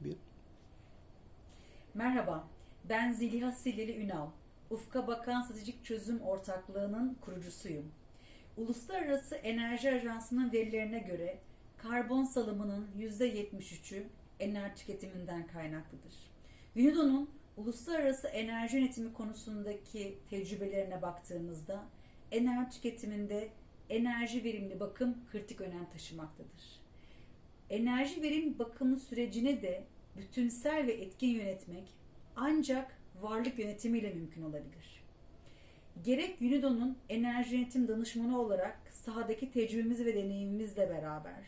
Bir. Merhaba, ben Zeliha Sileli Ünal. Ufka Bakan Stratejik Çözüm Ortaklığı'nın kurucusuyum. Uluslararası Enerji Ajansı'nın verilerine göre karbon salımının %73'ü enerji tüketiminden kaynaklıdır. UNIDO'nun uluslararası enerji yönetimi konusundaki tecrübelerine baktığımızda enerji tüketiminde enerji verimli bakım kritik önem taşımaktadır. Enerji verim bakımı sürecini de bütünsel ve etkin yönetmek ancak varlık yönetimiyle mümkün olabilir. Gerek UNIDO'nun enerji yönetim danışmanı olarak sahadaki tecrübemiz ve deneyimimizle beraber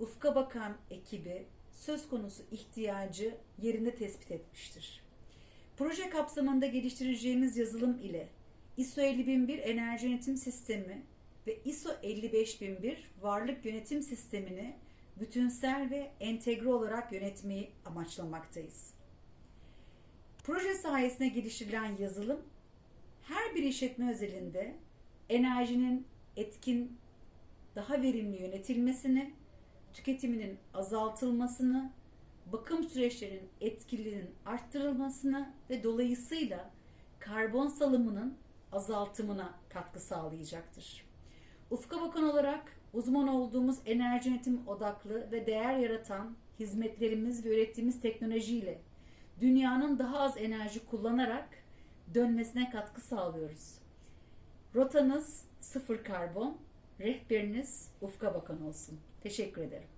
Ufka Bakan ekibi söz konusu ihtiyacı yerinde tespit etmiştir. Proje kapsamında geliştireceğimiz yazılım ile ISO 50001 enerji yönetim sistemi ve ISO 55001 varlık yönetim sistemini bütünsel ve entegre olarak yönetmeyi amaçlamaktayız. Proje sayesinde geliştirilen yazılım her bir işletme özelinde enerjinin etkin, daha verimli yönetilmesini, tüketiminin azaltılmasını, bakım süreçlerinin etkililiğinin arttırılmasını ve dolayısıyla karbon salımının azaltımına katkı sağlayacaktır. Ufka Bakan olarak uzman olduğumuz enerji yönetim odaklı ve değer yaratan hizmetlerimiz ve ürettiğimiz teknolojiyle dünyanın daha az enerji kullanarak dönmesine katkı sağlıyoruz. Rotanız sıfır karbon, rehberiniz Ufka Bakan olsun. Teşekkür ederim.